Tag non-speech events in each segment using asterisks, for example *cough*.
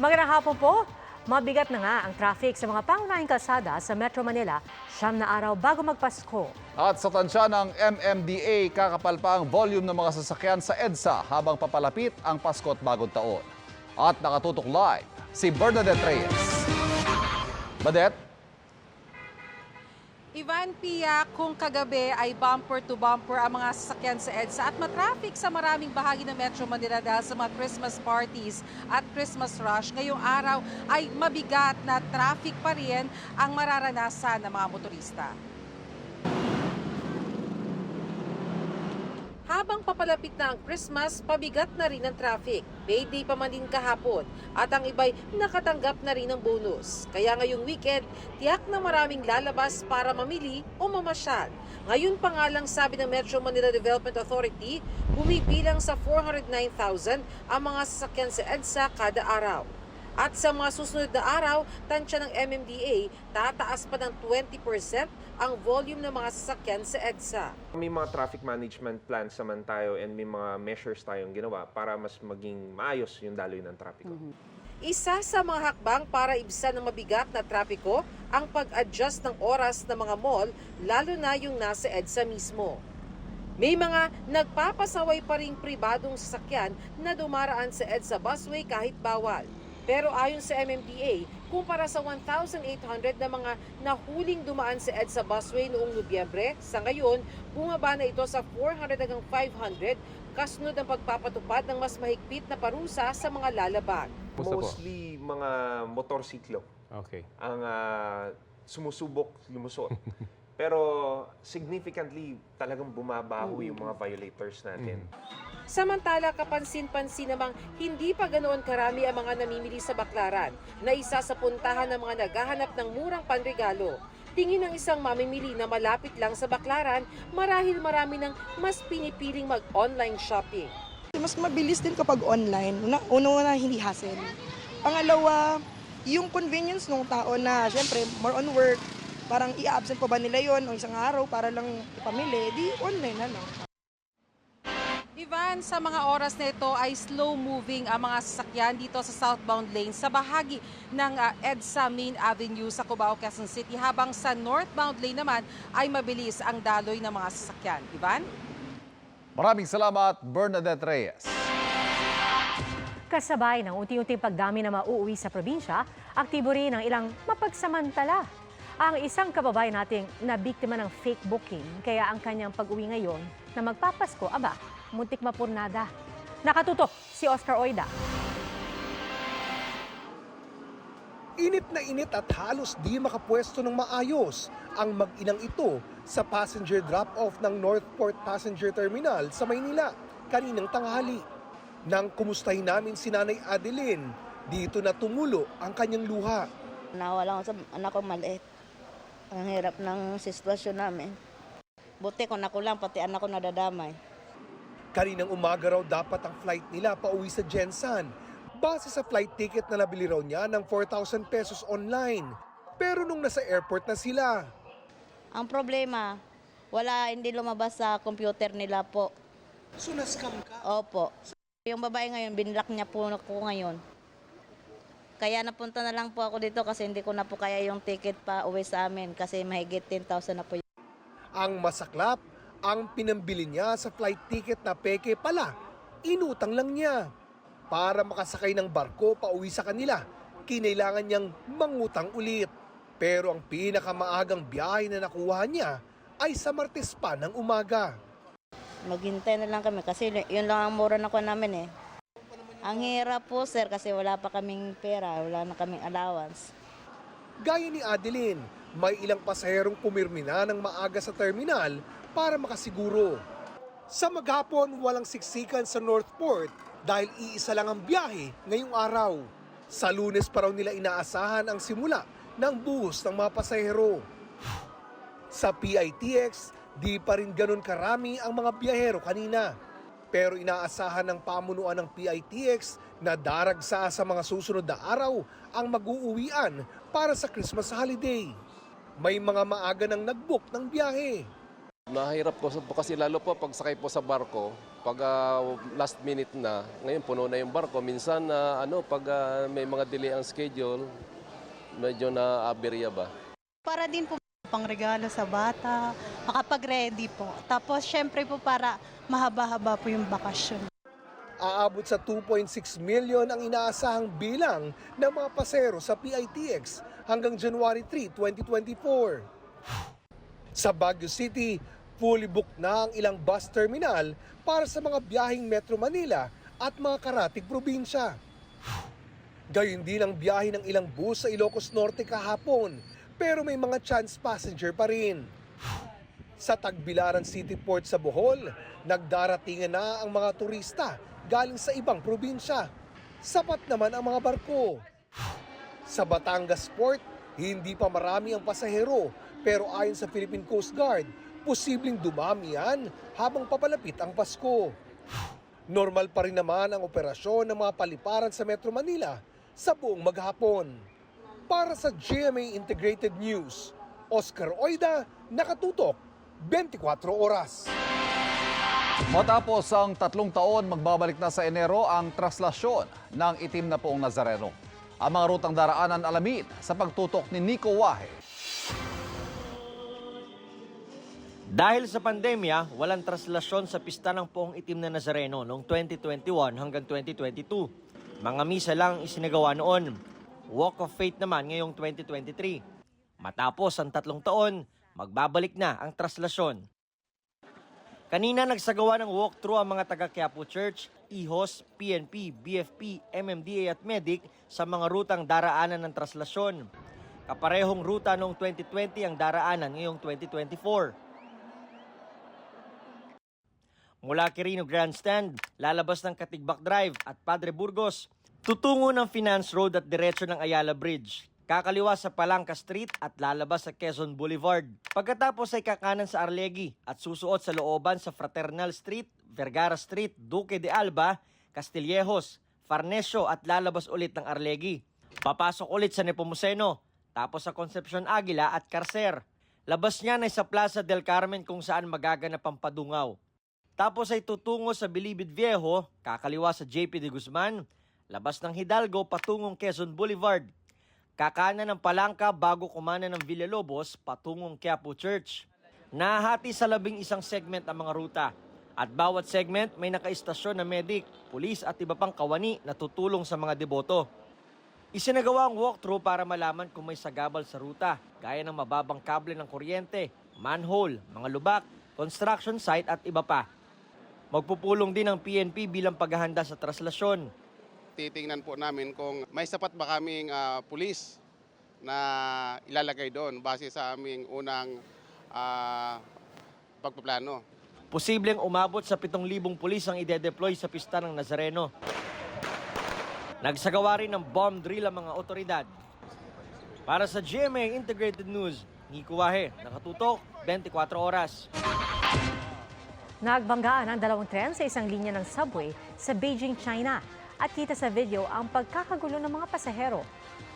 Magandang hapon po. Mabigat na nga ang traffic sa mga pangunahing kalsada sa Metro Manila siyam na araw bago magpasko. At sa tansya ng MMDA, kakapal pa ang volume ng mga sasakyan sa EDSA habang papalapit ang Pasko at Bagong Taon. At nakatutok live si Bernadette Reyes. Badet, Ivan Pia, kung kagabi ay bumper to bumper ang mga sasakyan sa EDSA at matraffic sa maraming bahagi ng Metro Manila dahil sa mga Christmas parties at Christmas rush, ngayong araw ay mabigat na traffic pa rin ang mararanasan ng mga motorista. Habang papalapit na ang Christmas, pabigat na rin ang traffic. Payday pa man din kahapon at ang iba'y nakatanggap na rin ng bonus. Kaya ngayong weekend, tiyak na maraming lalabas para mamili o mamasyal. Ngayon pa nga lang sabi ng Metro Manila Development Authority, bumibilang sa 409,000 ang mga sasakyan sa EDSA kada araw. At sa mga susunod na araw, tansya ng MMDA, tataas pa ng 20% ang volume ng mga sasakyan sa EDSA. May mga traffic management plans naman tayo and may mga measures tayong ginawa para mas maging maayos yung daloy ng trapiko. Isa sa mga hakbang para ibsan ng mabigat na trapiko ang pag-adjust ng oras ng mga mall, lalo na yung nasa EDSA mismo. May mga nagpapasaway pa ring pribadong sasakyan na dumaraan sa EDSA busway kahit bawal. Pero ayon sa MMDA, kumpara sa 1,800 na mga nahuling dumaan sa EDSA busway noong Nobyembre, sa ngayon, bumaba na ito sa 400 hanggang 500 kasunod ng pagpapatupad ng mas mahigpit na parusa sa mga lalabag. Mostly mga motorsiklo Okay. ang ah, sumusubok lumusot. *laughs* Pero significantly talagang bumabaho yung mga violators natin. Samantala, kapansin-pansin namang hindi pa ganoon karami ang mga namimili sa baklaran na isa sa puntahan ng mga naghahanap ng murang panregalo. Tingin ng isang mamimili na malapit lang sa baklaran, marahil marami ng mas pinipiling mag-online shopping. Mas mabilis din kapag online. Una, uno na hindi hassle. Pangalawa, yung convenience ng tao na, syempre, more on work, parang i-absent pa ba nila yon o isang araw para lang ipamili, di online na lang. Ivan, sa mga oras na ito ay slow-moving ang mga sasakyan dito sa southbound lane sa bahagi ng ah, EDSA Main Avenue sa Cubao, Quezon City habang sa northbound lane naman ay mabilis ang daloy ng mga sasakyan. Ivan? maraming salamat Bernadette Reyes. Kasabay ng unti-unting pagdami na mauuwi sa probinsya, aktibo rin ang ilang mapagsamantala. Ang isang kababayan nating nabiktima ng fake booking, kaya ang kanyang pag-uwi ngayon na magpapasko, aba, muntik mapurnada. Nakatutok si Oscar Oida. Init na init at halos di makapwesto ng maayos ang mag-inang ito sa passenger drop-off ng Northport Passenger Terminal sa Maynila kaninang tanghali. Nang kumustahin namin si Nanay Adeline, dito na tumulo ang kanyang luha. Nawala ko sa anak ko maliit. Ang hirap ng sitwasyon namin. Buti ko na ko lang, pati anak ko nadadamay. Kaninang umaga raw dapat ang flight nila pauwi sa Jensan. Base sa flight ticket na nabili raw niya ng 4,000 pesos online. Pero nung nasa airport na sila, Ang problema, wala, hindi lumabas sa computer nila po. so nascam ka. Opo. Yung babae ngayon, binlock niya po ako ngayon. Kaya napunta na lang po ako dito kasi hindi ko na po kaya yung ticket pa uwi sa amin kasi mahigit 10,000 na po yun. Ang masaklap, ang pinambili niya sa flight ticket na peke pala, inutang lang niya. Para makasakay ng barko pa uwi sa kanila, kinailangan niyang mangutang ulit. Pero ang pinakamaagang biyahe na nakuha niya ay sa Martes pa ng umaga. Maghintay na lang kami kasi yun lang ang mura na ko namin eh. Ang hirap po sir kasi wala pa kaming pera, wala na kaming allowance. Gaya ni Adeline, may ilang pasaherong pumirmi na ng maaga sa terminal para makasiguro. Sa maghapon, walang siksikan sa Northport dahil iisa lang ang biyahe ngayong araw. Sa lunes pa raw nila inaasahan ang simula ng buhos ng mga pasahero. Sa PITX, di pa rin ganun karami ang mga biyahero kanina. Pero inaasahan ng pamunuan ng PITX na daragsa sa mga susunod na araw ang mag-uuwian para sa Christmas holiday. May mga maaga nang nag-book ng biyahe. Mahirap po po kasi lalo po pag sakay po sa barko, pag ah, last minute na, ngayon puno na yung barko, minsan na ano pag ah, may mga delay ang schedule, medyo na aberya ba. Para din po pangregalo sa bata, makapag-ready po. Tapos syempre po para mahaba-haba po yung bakasyon. Aabot sa 2.6 million ang inaasahang bilang ng mga pasero sa PITX hanggang January 3, 2024. Sa Baguio City, fully booked na ang ilang bus terminal para sa mga biyaheng Metro Manila at mga karatig probinsya. Gayun din ang biyahe ng ilang bus sa Ilocos Norte kahapon, pero may mga chance passenger pa rin. Sa Tagbilaran City Port sa Bohol, nagdaratingan na ang mga turista galing sa ibang probinsya. Sapat naman ang mga barko. Sa Batangas Port, hindi pa marami ang pasahero pero ayon sa Philippine Coast Guard, posibleng dumami yan habang papalapit ang Pasko. Normal pa rin naman ang operasyon ng mga paliparan sa Metro Manila sa buong maghapon. Para sa GMA Integrated News, Oscar Oida, nakatutok 24 oras. Matapos ang tatlong taon, magbabalik na sa Enero ang traslasyon ng itim na poong Nazareno. Ang mga rutang daraanan alamin sa pagtutok ni Nico Wahe. Dahil sa pandemya, walang traslasyon sa pista ng Poong Itim na Nazareno noong 2021 hanggang 2022. Mga misa lang isinagawa noon. Walk of Faith naman ngayong 2023. Matapos ang tatlong taon, magbabalik na ang traslasyon. Kanina nagsagawa ng walkthrough ang mga taga Quiapo Church, IHOS, PNP, BFP, MMDA at MEDIC sa mga rutang daraanan ng traslasyon. Kaparehong ruta noong 2020 ang daraanan ngayong 2024. Mula Quirino Grandstand, lalabas ng Katigbak Drive at Padre Burgos, tutungo ng Finance Road at diretso ng Ayala Bridge. Kakaliwa sa Palangka Street at lalabas sa Quezon Boulevard. Pagkatapos ay kakanan sa Arlegui at susuot sa looban sa Fraternal Street, Vergara Street, Duque de Alba, Castillejos, Farnesio at lalabas ulit ng Arlegui. Papasok ulit sa Nepomuceno, tapos sa Concepcion Aguila at Carcer. Labas niyan ay sa Plaza del Carmen kung saan magaganap ang padungaw. Tapos ay tutungo sa Bilibid Viejo, kakaliwa sa JP de Guzman, labas ng Hidalgo patungong Quezon Boulevard, kakanan ng Palangka bago kumana ng Villalobos patungong Quiapo Church. Nahati sa labing isang segment ang mga ruta at bawat segment may nakaistasyon na medic, pulis at iba pang kawani na tutulong sa mga deboto. Isinagawa ang walkthrough para malaman kung may sagabal sa ruta, gaya ng mababang kable ng kuryente, manhole, mga lubak, construction site at iba pa. Magpupulong din ang PNP bilang paghahanda sa traslasyon. titingnan po namin kung may sapat ba kaming ah, pulis na ilalagay doon base sa aming unang ah, pagpaplano. Posibleng umabot sa 7,000 pulis ang ide-deploy sa pista ng Nazareno. Nagsagawa rin ng bomb drill ang mga otoridad. Para sa GMA Integrated News, Nico Wahe, nakatutok 24 oras. Nagbanggaan ang dalawang tren sa isang linya ng subway sa Beijing, China. At kita sa video ang pagkakagulo ng mga pasahero.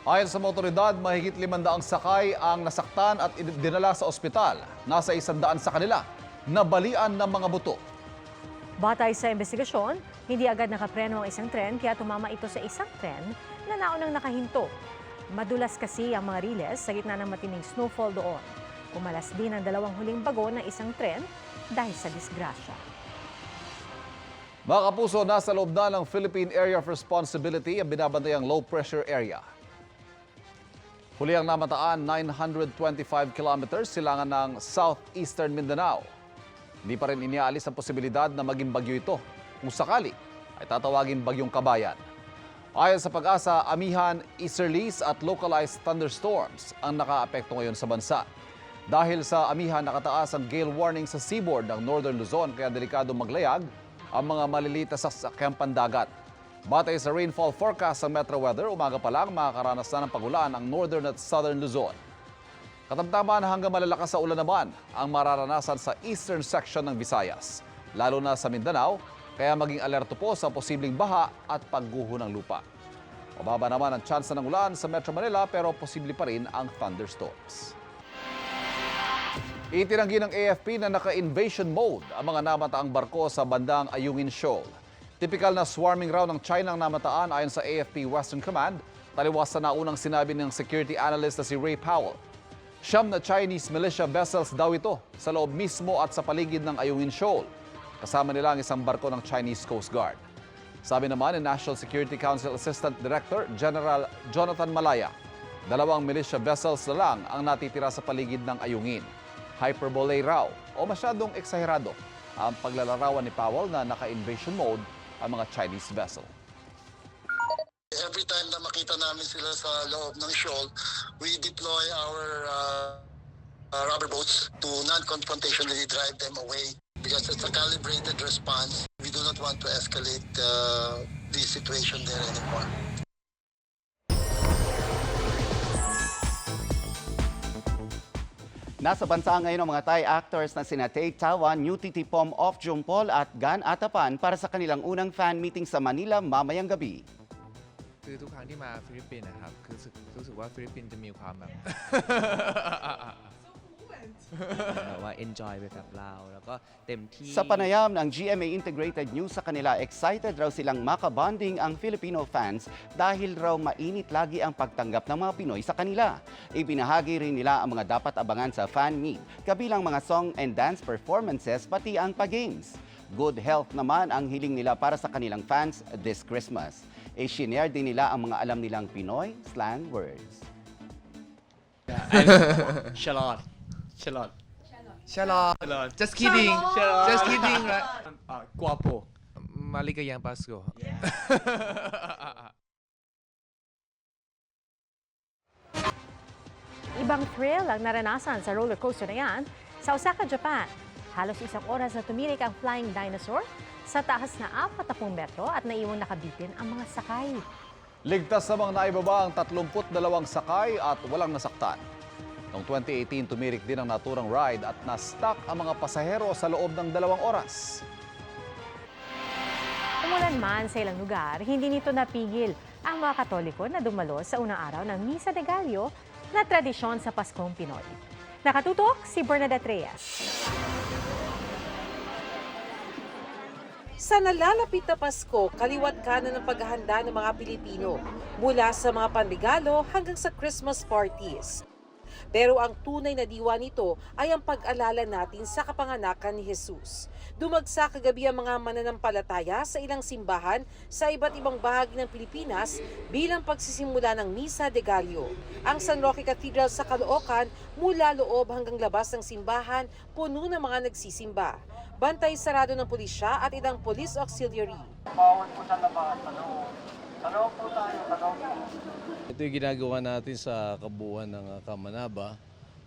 Ayon sa mga otoridad, mahigit limandaang sakay ang nasaktan at dinala sa ospital. Nasa isandaan sa kanila, nabalian ng mga buto. Batay sa investigasyon, hindi agad nakapreno ang isang tren kaya tumama ito sa isang tren na naunang nakahinto. Madulas kasi ang mga riles sa gitna ng matinding snowfall doon. Umalas din ang dalawang huling bago ng isang tren dahil sa disgrasya. Mga kapuso, nasa loob na ng Philippine Area of Responsibility ang binabantayang low pressure area. Huli ang namataan 925 kilometers silangan ng southeastern Mindanao. Hindi pa rin iniaalis ang posibilidad na maging bagyo ito. Kung sakali, ay tatawagin bagyong kabayan. Ayon sa pag-asa, amihan, easterlies at localized thunderstorms ang nakaapekto ngayon sa bansa. Dahil sa amihan, nakataas ang gale warning sa seaboard ng Northern Luzon kaya delikado maglayag ang mga maliliit na sasakyang pandagat. Batay sa rainfall forecast ng Metro Weather, umaga pa lang makakaranas na ng pagulan ang Northern at Southern Luzon. Katamtaman hanggang malalakas sa ulan naman ang mararanasan sa eastern section ng Visayas, lalo na sa Mindanao, kaya maging alerto po sa posibleng baha at pagguho ng lupa. Mababa naman ang tsansa ng ulan sa Metro Manila pero posible pa rin ang thunderstorms. Itinanggi ng AFP na naka-invasion mode ang mga namataang barko sa bandang Ayungin Shoal. Typical na swarming raw ng China ang namataan ayon sa AFP Western Command, taliwas sa naunang sinabi ng security analyst na si Ray Powell. Siyam na Chinese militia vessels daw ito sa loob mismo at sa paligid ng Ayungin Shoal. Kasama nila ang isang barko ng Chinese Coast Guard. Sabi naman ni National Security Council Assistant Director General Jonathan Malaya, dalawang militia vessels na lang ang natitira sa paligid ng Ayungin. Hyperbole raw o masyadong eksaherado ang paglalarawan ni Powell na naka-invasion mode ang mga Chinese vessel. Every time na makita namin sila sa loob ng shoal, we deploy our uh, uh, rubber boats to non-confrontationally drive them away because it's a calibrated response. We do not want to escalate uh, the situation there anymore. Nasa bansa ngayon ang mga Thai actors na sina Tay Tawan, New Titipom of Jumpol at Gan Atapan para sa kanilang unang fan meeting sa Manila mamayang gabi. คือทุกครั้งที่มาฟิลิปปินส์นะครับคือรู้สึกรู้สึกว่าฟิลิปปินส์จะมีความแบบ *laughs* แบบว่า enjoy ไปกับเรา แล้วก็เต็มที่ Sa panayam ng GMA Integrated News sa kanila, excited raw silang makabonding ang Filipino fans dahil raw mainit lagi ang pagtanggap ng mga Pinoy sa kanila. Ibinahagi rin nila ang mga dapat abangan sa fan meet, kabilang mga song and dance performances pati ang pa-games. Good health naman ang hiling nila para sa kanilang fans this Christmas. E shinare din nila ang mga alam nilang Pinoy slang words. *laughs* Charlotte Charlotte Charlotte just kidding. Just kidding right? Uh, guapo maligayang Pasko. *laughs* Ibang thrill ang naranasan sa roller coaster na yan. Sa Osaka, Japan. Halos isang oras na tumirik ang flying dinosaur sa taas na 40 metro at naiwang nakabitin ang mga sakay. Ligtas namang naibaba ang 32 sakay at walang nasaktan. Noong 2018, tumirik din ang naturang ride at na-stuck ang mga pasahero sa loob ng dalawang oras. Umulan man sa ilang lugar, hindi nito napigil ang mga Katoliko na dumalo sa unang araw ng Misa de Gallo na tradisyon sa Paskong Pinoy. Nakatutok si Bernadette Reyes. Sa nalalapit na Pasko, kaliwat kanan ng paghahanda ng mga Pilipino mula sa mga panregalo hanggang sa Christmas parties. Pero ang tunay na diwa nito ay ang pag-alala natin sa kapanganakan ni Jesus. Dumagsa kagabi ang mga mananampalataya sa ilang simbahan sa iba't ibang bahagi ng Pilipinas bilang pagsisimula ng Misa de Gallo. Ang San Roque Cathedral sa Caloocan mula loob hanggang labas ng simbahan puno ng mga nagsisimba. Bantay sarado ng pulisya at ilang police auxiliary. Ito yung ginagawa natin sa kabuuan ng ah, Kamanaba.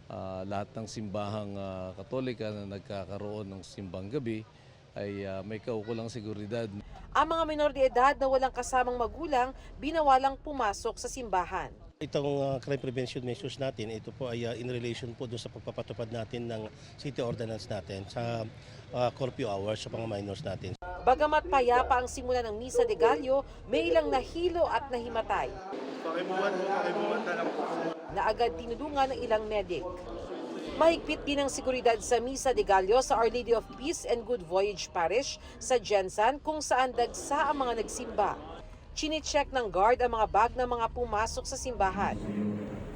Ah, lahat ng simbahang ah, katolika na nagkakaroon ng simbang gabi ay ah, may kaukulang seguridad. Ang mga minor de edad na walang kasamang magulang, binawalang pumasok sa simbahan. Itong uh, crime prevention measures natin, ito po ay uh, in relation po doon sa pagpapatupad natin ng city ordinance natin sa uh, curfew hours sa mga minors natin. Bagamat payapa ang simula ng Misa de Gallo, may ilang nahilo at nahimatay. Na agad tinulungan ng ilang medic. Mahigpit din ang seguridad sa Misa de Gallo sa Our Lady of Peace and Good Voyage Parish sa Jensan kung saan dagsa ang mga nagsimba. Chine-check ng guard ang mga bag ng mga pumasok sa simbahan.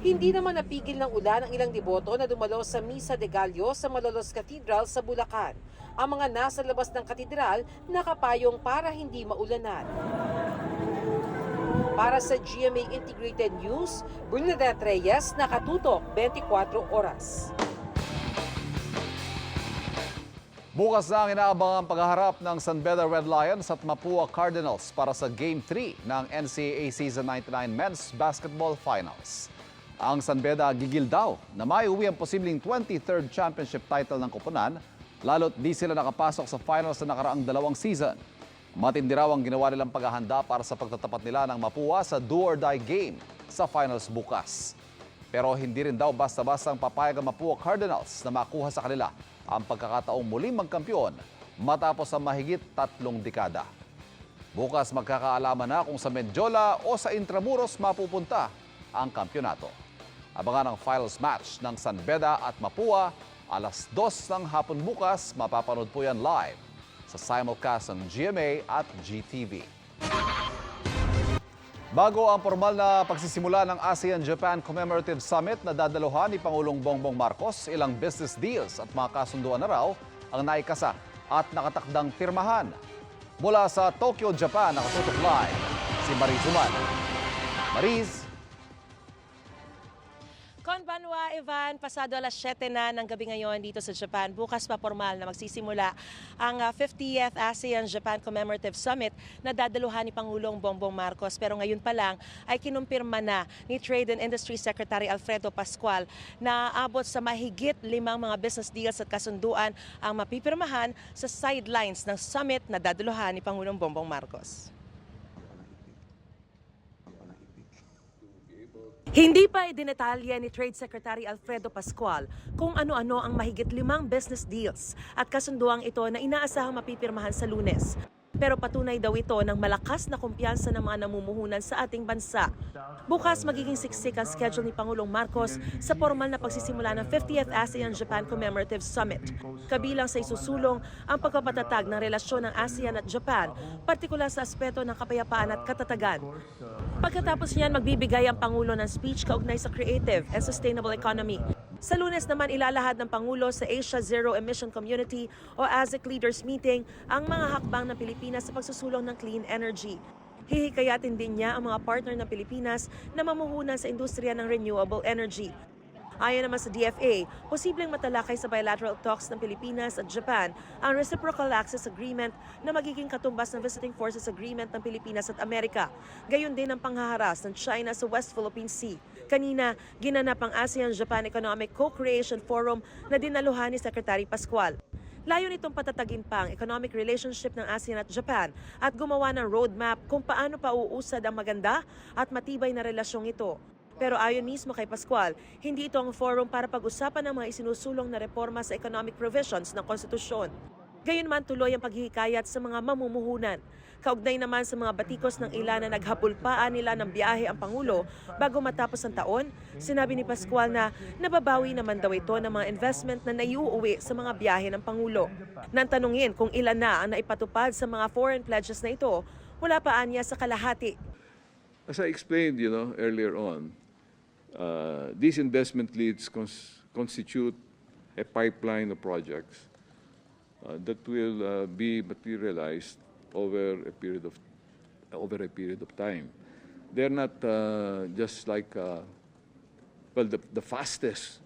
Hindi naman napigil ng ulan ang ilang deboto na dumalo sa Misa de Gallo sa Malolos Cathedral sa Bulacan. Ang mga nasa labas ng katedral nakapayong para hindi maulanan. Para sa GMA Integrated News, Bernadette Reyes, nakatutok 24 oras. Bukas na ang inaabangang paghaharap ng San Beda Red Lions at Mapua Cardinals para sa Game 3 ng NCAA Season 99 Men's Basketball Finals. Ang San Beda gigil daw na may uwi ang posibleng 23rd championship title ng koponan lalo't di sila nakapasok sa finals sa nakaraang dalawang season. Matindi raw ang ginawa nilang paghahanda para sa pagtatapat nila ng Mapua sa do or die game sa finals bukas. Pero hindi rin daw basta-basta ang papayag ang Mapua Cardinals na makuha sa kanila ang pagkakataong muling magkampiyon matapos ang mahigit tatlong dekada. Bukas magkakaalaman na kung sa Medjola o sa Intramuros mapupunta ang kampyonato. Abangan ang finals match ng San Beda at Mapua Alas 2 ng hapon bukas, mapapanood po yan live sa simulcast ng GMA at GTV. Bago ang formal na pagsisimula ng ASEAN-Japan Commemorative Summit na dadaluhan ni Pangulong Bongbong Marcos, ilang business deals at mga kasunduan na raw ang naikasa at nakatakdang pirmahan. Mula sa Tokyo, Japan, nakatutok live si Mariz Zuman. Mariz, Konbanwa, Ivan, pasado alas 7 na ng gabi ngayon dito sa Japan. Bukas pa formal na magsisimula ang ah, 50th ASEAN-Japan Commemorative Summit na dadaluhan ni Pangulong Bongbong Marcos. Pero ngayon pa lang ay kinumpirma na ni Trade and Industry Secretary Alfredo Pascual na abot sa mahigit limang mga business deals at kasunduan ang mapipirmahan sa sidelines ng summit na dadaluhan ni Pangulong Bongbong Marcos. Hindi pa idinetalya ni Trade Secretary Alfredo Pascual kung ano-ano ang mahigit limang business deals at kasunduang ito na inaasahang mapipirmahan sa lunes. Pero patunay daw ito ng malakas na kumpiyansa ng mga namumuhunan sa ating bansa. Bukas magiging siksik ang schedule ni Pangulong Marcos sa formal na pagsisimula ng 50th ASEAN-Japan Commemorative Summit. Kabilang sa isusulong ang pagpapatatag ng relasyon ng ASEAN at Japan, partikular sa aspeto ng kapayapaan at katatagan. Pagkatapos niyan, magbibigay ang Pangulo ng speech kaugnay sa creative and sustainable economy. Sa lunes naman, ilalahad ng Pangulo sa Asia Zero Emission Community o ASEC Leaders Meeting ang mga hakbang ng Pilipinas sa pagsusulong ng clean energy. Hihikayatin din niya ang mga partner ng Pilipinas na mamuhunan sa industriya ng renewable energy. Ayon naman sa DFA, posibleng matalakay sa bilateral talks ng Pilipinas at Japan ang Reciprocal Access Agreement na magiging katumbas ng Visiting Forces Agreement ng Pilipinas at Amerika. Gayon din ang panghaharas ng China sa West Philippine Sea. Kanina, ginanap ang ASEAN-Japan Economic Co-Creation Forum na dinaluhan ni Secretary Pascual. Layo nitong patatagin pa ang economic relationship ng ASEAN at Japan at gumawa ng roadmap kung paano pa uusad ang maganda at matibay na relasyong ito. Pero ayon mismo kay Pascual, hindi ito ang forum para pag-usapan ng mga isinusulong na reforma sa economic provisions ng konstitusyon. Gayunman tuloy ang paghihikayat sa mga mamumuhunan. Kaugnay naman sa mga batikos ng ilan na naghapulpaan nila ng biyahe ang Pangulo bago matapos ang taon, sinabi ni Pascual na nababawi naman daw ito ng mga investment na naiuuwi sa mga biyahe ng Pangulo. Nang tanungin kung ilan na ang naipatupad sa mga foreign pledges na ito, wala pa anya sa kalahati. As I explained, you know, earlier on, uh, these investment leads cons- constitute a pipeline of projects uh, that will uh, be materialized over a period of over a period of time. They're not uh, just like uh, well the, the fastest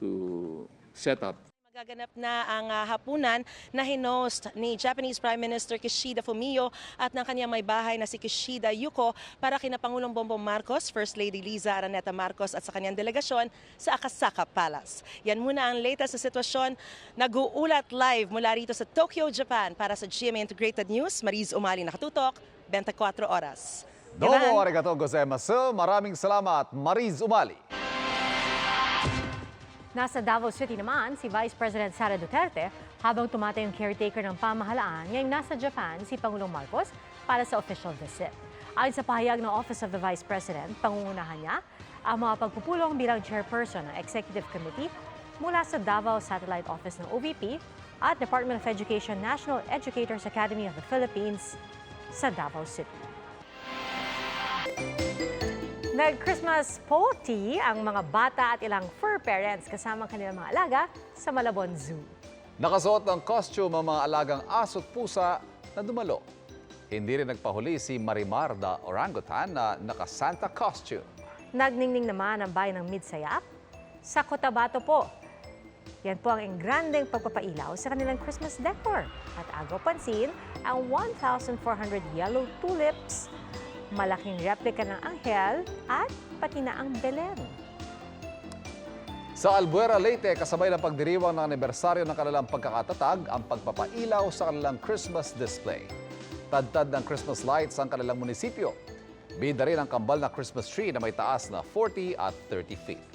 to set up Magaganap na ang ah, hapunan na hinost ni Japanese Prime Minister Kishida Fumio at ng kanyang may bahay na si Kishida Yuko para kina Pangulong Bongbong Marcos, First Lady Liza Araneta Marcos at sa kanyang delegasyon sa Akasaka Palace. Yan muna ang latest sa sitwasyon. Nag-uulat live mula rito sa Tokyo, Japan para sa GMA Integrated News. Mariz Umali nakatutok, 24 oras. Domo Ivan? arigato gozaimasu. Maraming salamat, Mariz Umali. Nasa Davao City naman si Vice President Sara Duterte habang tumatay yung caretaker ng pamahalaan ngayong nasa Japan si Pangulong Marcos para sa official visit. Ayon sa pahayag ng Office of the Vice President, pangungunahan niya ang mga pagpupulong bilang chairperson ng Executive Committee mula sa Davao Satellite Office ng OVP at Department of Education National Educators Academy of the Philippines sa Davao City. Nag-Christmas party ang mga bata at ilang fur parents kasama ang kanilang mga alaga sa Malabon Zoo. Nakasuot ng costume ang mga alagang aso't pusa na dumalo. Hindi rin nagpahuli si Marimar the orangutan na naka-Santa costume. Nagningning naman ang bayan ng Midsayap sa Cotabato po. Yan po ang engrandeng pagpapailaw sa kanilang Christmas decor. At agaw pansin, ang 1,400 yellow tulips, malaking replika ng anghel, at pati na ang Belen. Sa Albuera, Leyte, kasabay ng pagdiriwang ng anibersaryo ng kanilang pagkakatatag, ang pagpapailaw sa kanilang Christmas display. Tadtad ng Christmas lights ang kanilang munisipyo. Bida rin ang kambal na Christmas tree na may taas na 40 at 30 feet.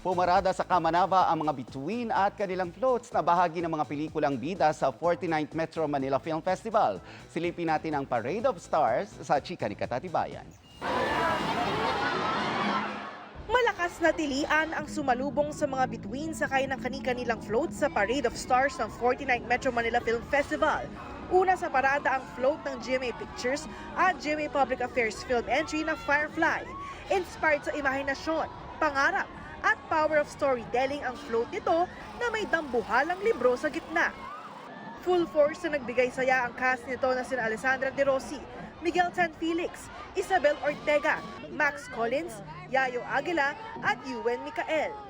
Pumarada sa Kamanava ang mga bituin at kanilang floats na bahagi ng mga pelikulang bida sa 49th Metro Manila Film Festival. Silipin natin ang Parade of Stars sa Chika ni Katatibayan. Mas natilian ang sumalubong sa mga bituin sakay ng kani-kanilang float sa Parade of Stars ng 49th Metro Manila Film Festival. Una sa parada ang float ng GMA Pictures at GMA Public Affairs film entry na Firefly. Inspired sa imahinasyon, pangarap at power of storytelling ang float nito na may dambuhalang libro sa gitna. Full force na nagbigay saya ang cast nito na sina Alessandra De Rossi, Miguel San Felix, Isabel Ortega, Max Collins, Yayo Aguila at Yuen Micael.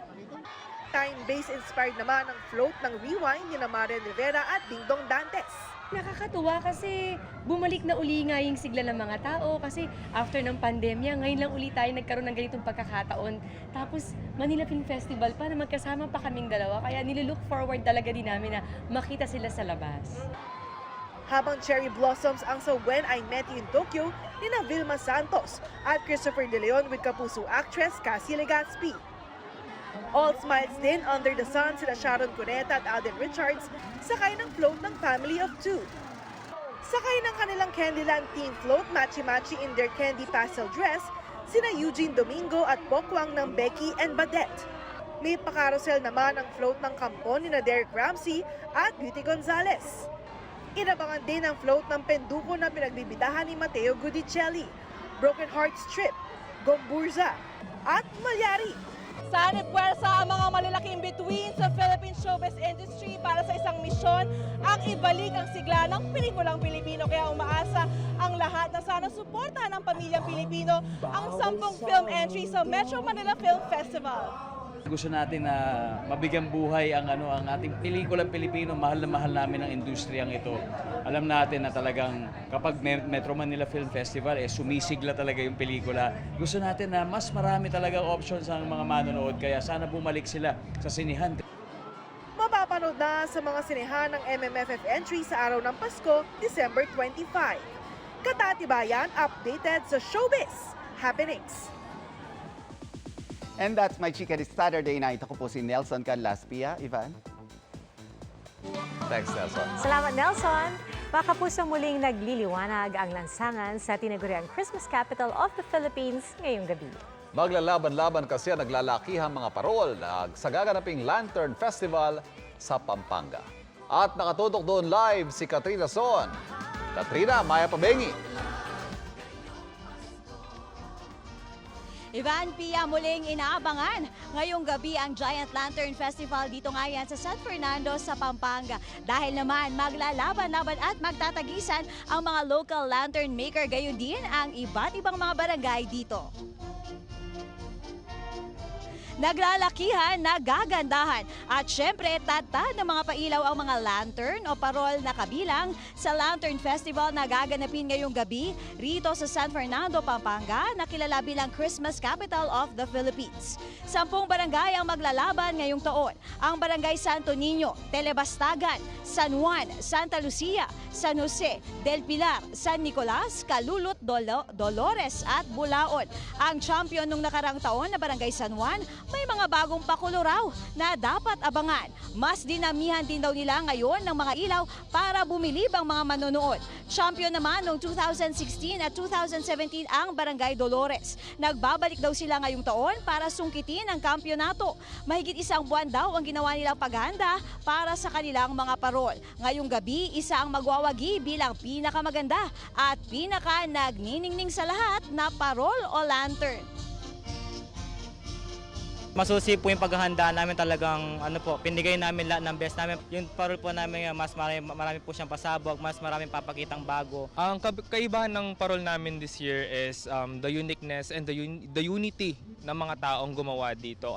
Time-based inspired naman ang float ng Rewind ni Maren Rivera at Dingdong Dantes. Nakakatuwa kasi bumalik na uli nga yung sigla ng mga tao kasi after ng pandemya, ngayon lang uli tayo nagkaroon ng ganitong pagkakataon. Tapos Manila Film Festival pa na magkasama pa kaming dalawa kaya nilulook forward talaga din namin na makita sila sa labas. Habang cherry blossoms ang sa When I Met You in Tokyo ni na Vilma Santos at Christopher De Leon with kapuso actress Cassie Legazpi. All smiles din under the sun sila Sharon Cuneta at Alden Richards sakay ng float ng Family of Two. Sakay ng kanilang Candyland team float matchy-matchy in their candy pastel dress sina Eugene Domingo at Pokwang ng Becky and Badette. May pakarosel naman ang float ng kampon ni na Derek Ramsey at Beauty Gonzalez. Inabangan din ang float ng penduko na pinagbibidahan ni Mateo Gudicelli, Broken Hearts Trip, Gomburza, at Malyari. Sana puwersa ang mga malalaking bituin sa Philippine showbiz industry para sa isang misyon ang ibalik ang sigla ng pelikulang Pilipino. Kaya umaasa ang lahat na sana suportahan ng pamilyang Pilipino ang sampung film entry sa Metro Manila Film Festival. Gusto natin na mabigyan buhay ang ano ang ating pelikulang Pilipino, mahal na mahal namin ang industriyang ito. Alam natin na talagang kapag Me- Metro Manila Film Festival eh sumisigla talaga yung pelikula. Gusto natin na mas marami talaga options ang mga manonood kaya sana bumalik sila sa sinihan. Mapapanood na sa mga sinehan ng MMFF entry sa araw ng Pasko, December 25. Katatibayan updated sa showbiz happenings. And that's my chika this Saturday night. Ako po si Nelson Canlaspia. Ivan? Thanks, Nelson. Salamat, Nelson. Mga kapuso muling nagliliwanag ang lansangan sa tinaguriang Christmas capital of the Philippines ngayong gabi. Maglalaban-laban kasi ang naglalakihang mga parol na sa gaganaping Lantern Festival sa Pampanga. At nakatutok doon live si Katrina Son. Katrina, Maya Pabengi. Ivan Pia muling inaabangan. Ngayong gabi ang Giant Lantern Festival dito nga sa San Fernando sa Pampanga. Dahil naman maglalaban-laban at magtatagisan ang mga local lantern maker gayon din ang iba't ibang mga barangay dito. Naglalakihan, nagagandahan at syempre tatad ng mga pailaw ang mga lantern o parol na kabilang sa Lantern Festival na gaganapin ngayong gabi rito sa San Fernando, Pampanga na kilala bilang Christmas Capital of the Philippines. Sampung barangay ang maglalaban ngayong taon. Ang Barangay Santo Niño, Telebastagan, San Juan, Santa Lucia, San Jose, Del Pilar, San Nicolas, Calulut, Dolo- Dolores at Bulaod. Ang champion nung nakarang taon na Barangay San Juan, may mga bagong pakulo raw na dapat abangan. Mas dinamihan din daw nila ngayon ng mga ilaw para bumilib ang mga manonood. Champion naman noong 2016 at 2017 ang Barangay Dolores. Nagbabalik daw sila ngayong taon para sungkitin ang kampyonato. Mahigit isang buwan daw ang ginawa nilang paghahanda para sa kanilang mga parol. Ngayong gabi, isa ang magwawagi bilang pinakamaganda at pinaka nagniningning sa lahat na parol o lantern. Masusi po yung paghahanda namin talagang ano po, pinigay namin lahat ng best namin. Yung parol po namin uh, mas marami, marami po siyang pasabog, mas maraming papakitang bago. Ang kaibahan ng parol namin this year is um, the uniqueness and the, un- the unity ng mga taong gumawa dito.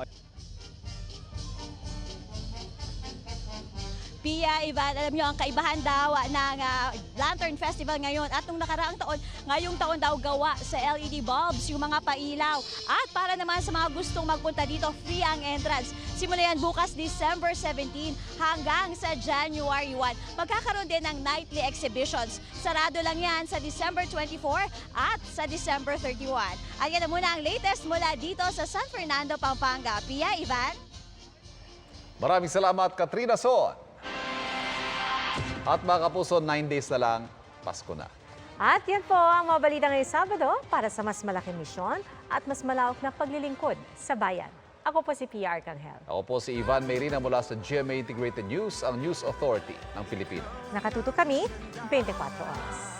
Pia, Ivan, alam nyo ang kaibahan daw ng ah, Lantern Festival ngayon at nung nakaraang taon, ngayong taon daw gawa sa LED bulbs yung mga pailaw. At para naman sa mga gustong magpunta dito, free ang entrance. Simula yan bukas December 17 hanggang sa January 1. Magkakaroon din ng nightly exhibitions. Sarado lang yan sa December 24 at sa December 31. Ayan na muna ang latest mula dito sa San Fernando, Pampanga. Pia, Ivan? Maraming salamat, Katrina Son. At mga kapuso, 9 days na lang, Pasko na. At yan po ang mga balita ngayong Sabado para sa mas malaking misyon at mas malawak na paglilingkod sa bayan. Ako po si Pia Arcangel. Ako po si Ivan Mayrina mula sa GMA Integrated News, ang News Authority ng Pilipino. Nakatuto kami 24 oras.